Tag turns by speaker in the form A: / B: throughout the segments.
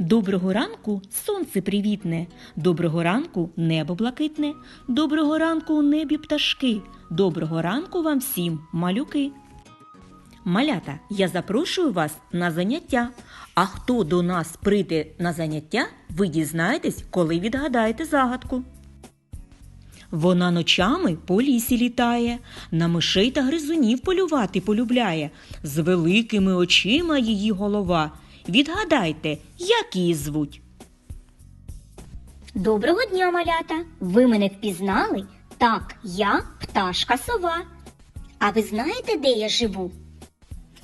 A: Доброго ранку сонце привітне, доброго ранку небо блакитне, доброго ранку у небі пташки, доброго ранку вам всім, малюки. Малята, я запрошую вас на заняття. А хто до нас прийде на заняття, ви дізнаєтесь, коли відгадаєте загадку. Вона ночами по лісі літає, на мишей та гризунів полювати полюбляє. З великими очима її голова. Відгадайте, як її звуть?
B: Доброго дня, малята! Ви мене впізнали? Так, я пташка сова. А ви знаєте, де я живу?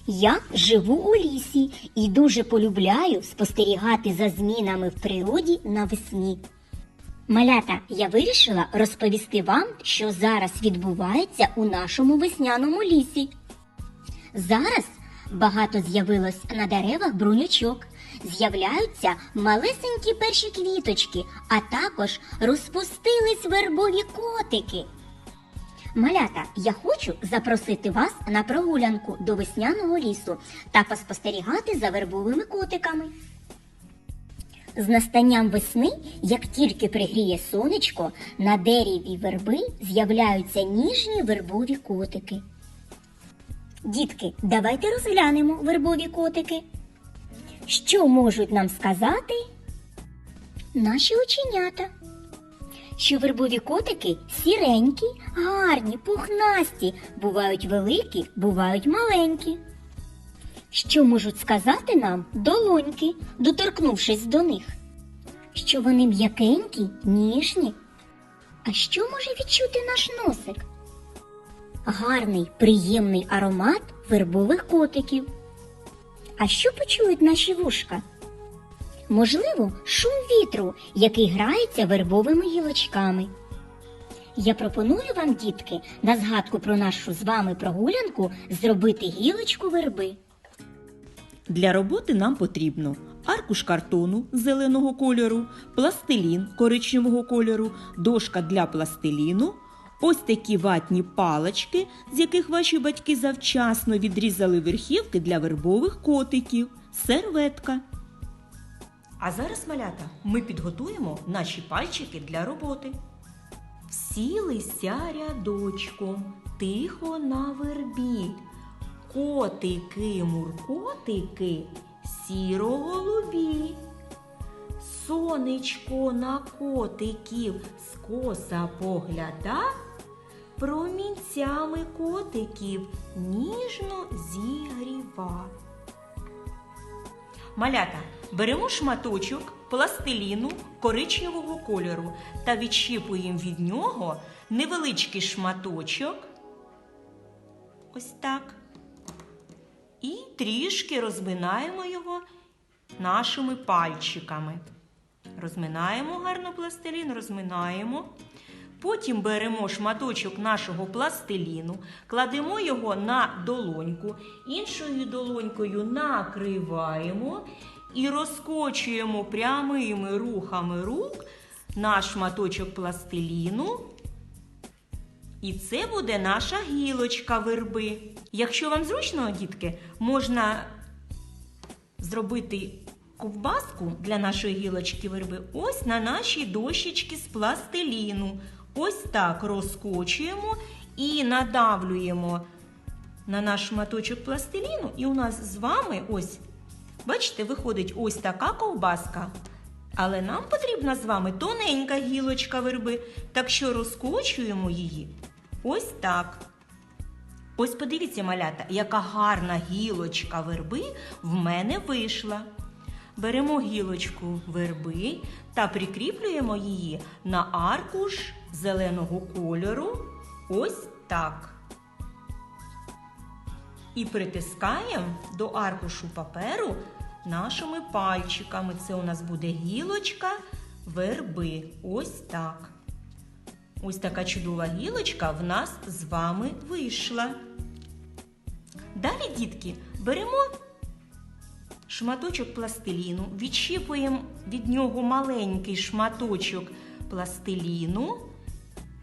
B: Я живу у лісі і дуже полюбляю спостерігати за змінами в природі навесні. Малята, я вирішила розповісти вам, що зараз відбувається у нашому весняному лісі. Зараз багато з'явилось на деревах брунючок. З'являються малесенькі перші квіточки, а також розпустились вербові котики. Малята, я хочу запросити вас на прогулянку до весняного лісу та поспостерігати за вербовими котиками. З настанням весни, як тільки пригріє сонечко, на дереві верби з'являються ніжні вербові котики. Дітки, давайте розглянемо вербові котики. Що можуть нам сказати наші оченята? Що вербові котики сіренькі, гарні, пухнасті, бувають великі, бувають маленькі. Що можуть сказати нам долоньки, доторкнувшись до них? Що вони м'якенькі, ніжні? А що може відчути наш носик? Гарний, приємний аромат вербових котиків. А що почують наші вушка? Можливо, шум вітру, який грається вербовими гілочками. Я пропоную вам, дітки, на згадку про нашу з вами прогулянку зробити гілочку верби.
A: Для роботи нам потрібно аркуш картону зеленого кольору, пластилін коричневого кольору, дошка для пластиліну, ось такі ватні палички, з яких ваші батьки завчасно відрізали верхівки для вербових котиків, серветка. А зараз, малята, ми підготуємо наші пальчики для роботи. Сілися рядочком, тихо на вербі. Котики, муркотики, сіро-голубі. Сонечко на котиків скоса погляда, промінцями котиків ніжно зігріва. Малята, беремо шматочок пластиліну коричневого кольору та відщіпуємо від нього невеличкий шматочок. Ось так. І трішки розминаємо його нашими пальчиками. Розминаємо гарно пластилін, розминаємо. Потім беремо шматочок нашого пластиліну, кладемо його на долоньку, іншою долонькою накриваємо і розкочуємо прямими рухами рук наш шматочок пластиліну. І це буде наша гілочка верби. Якщо вам зручно, дітки, можна зробити ковбаску для нашої гілочки верби ось на нашій дощечці з пластиліну. Ось так розкочуємо і надавлюємо на наш шматочок пластиліну. І у нас з вами ось, бачите, виходить ось така ковбаска. Але нам потрібна з вами тоненька гілочка верби, так що розкочуємо її ось так. Ось подивіться, малята, яка гарна гілочка верби в мене вийшла. Беремо гілочку верби та прикріплюємо її на аркуш зеленого кольору. Ось так. І притискаємо до аркушу паперу нашими пальчиками. Це у нас буде гілочка верби. Ось так. Ось така чудова гілочка в нас з вами вийшла. Далі, дітки, беремо шматочок пластиліну, відщіпуємо від нього маленький шматочок пластиліну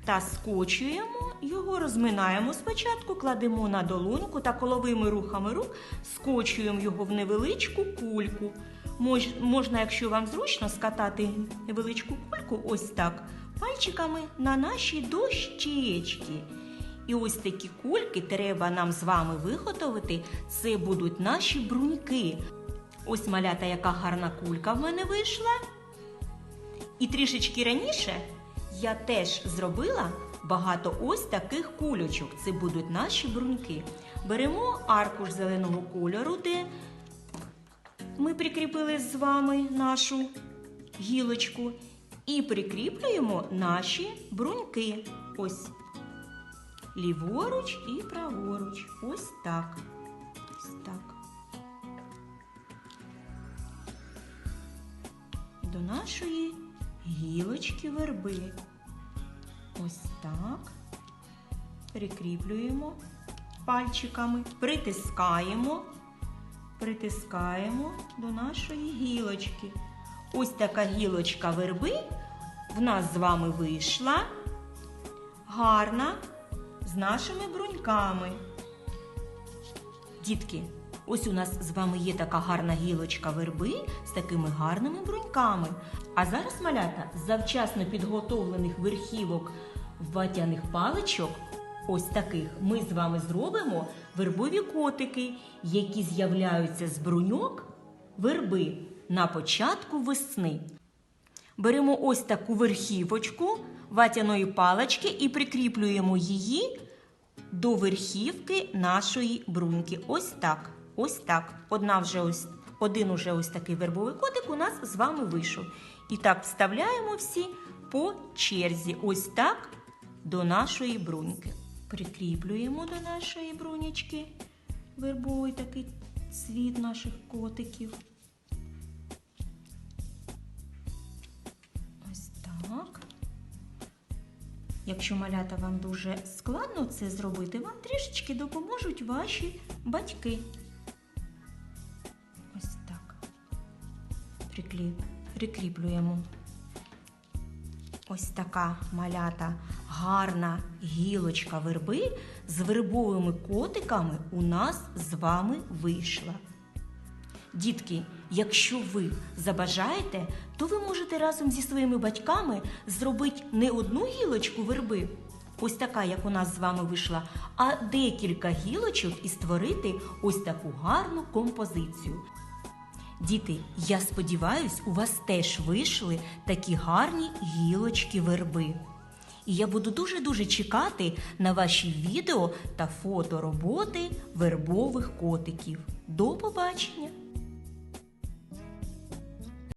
A: та скочуємо його, розминаємо спочатку, кладемо на долоньку та коловими рухами рук скочуємо його в невеличку кульку. мож, можна, якщо вам зручно, скатати невеличку кульку ось так пальчиками на наші дощечки. І ось такі кульки треба нам з вами виготовити. Це будуть наші бруньки. Ось малята, яка гарна кулька в мене вийшла. І трішечки раніше я теж зробила багато ось таких кульочок. Це будуть наші бруньки. Беремо аркуш зеленого кольору, де ми прикріпили з вами нашу гілочку, і прикріплюємо наші бруньки. Ось ліворуч і праворуч. Ось так. До нашої гілочки верби. Ось так. Прикріплюємо пальчиками, притискаємо, притискаємо до нашої гілочки. Ось така гілочка верби в нас з вами вийшла. Гарна з нашими бруньками. Дітки, ось у нас з вами є така гарна гілочка верби з такими гарними бруньками. А зараз, малята, з завчасно підготовлених верхівок ватяних паличок, ось таких, ми з вами зробимо вербові котики, які з'являються з бруньок верби на початку весни. Беремо ось таку верхівочку ватяної палички і прикріплюємо її до верхівки нашої бруньки. Ось так. Ось так. Одна вже ось, один уже ось такий вербовий котик у нас з вами вийшов. І так вставляємо всі по черзі. Ось так до нашої бруньки. Прикріплюємо до нашої брунячки вербовий такий цвіт наших котиків. Ось так. Якщо малята вам дуже складно це зробити, вам трішечки допоможуть ваші батьки. Прикріплюємо. Ось така малята гарна гілочка верби з вербовими котиками у нас з вами вийшла. Дітки, якщо ви забажаєте, то ви можете разом зі своїми батьками зробити не одну гілочку верби, ось така, як у нас з вами вийшла, а декілька гілочок і створити ось таку гарну композицію. Діти, я сподіваюсь, у вас теж вийшли такі гарні гілочки верби. І я буду дуже-дуже чекати на ваші відео та фото роботи вербових котиків. До побачення!